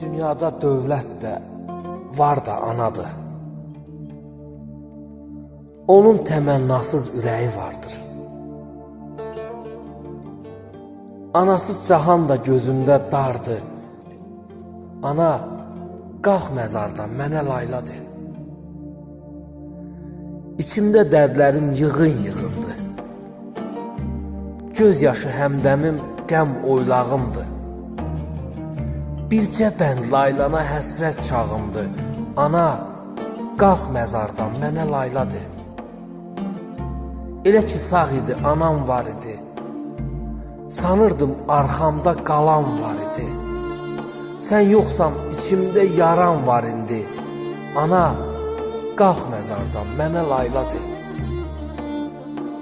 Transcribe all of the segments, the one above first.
Dünyada dövlət də var da anadır. Onun təmənnasız ürəyi vardır. Anasız cahan da gözündə dardır. Ana, qalx məzardan, mənə layla de. İçimdə dərdlərim yığın-yığındır. Göz yaşı həmdəmim qəm oylağımdır. Bircə bənd laylana həsrət çağımdır. Ana, qalx məzardan, mənə layla de. Elə ki sağ idi, anam var idi. Sanırdım arxamda qalan var idi. Sən yoxsan içimdə yaran var indi. Ana, qalx məzardan, mənə layla de.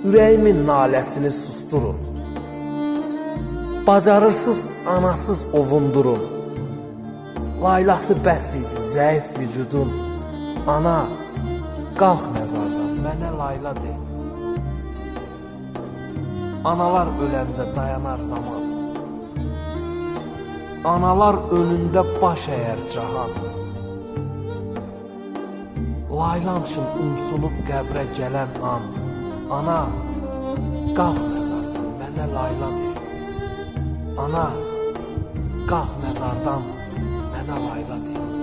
Ürəyimin naləsini susturun. Bacarırsız, anasız ovundurun. Laylası bəs idi, zəif vücudun. Ana, qalx məzardan, mənə layla de. Analar öləndə dayanar zaman. Analar önündə baş əyər cahan. Laylan üçün umsunub qəbrə gələn an. Ana, qalx məzardan, mənə layla de. Ana, qalx məzardan, mənə layla de.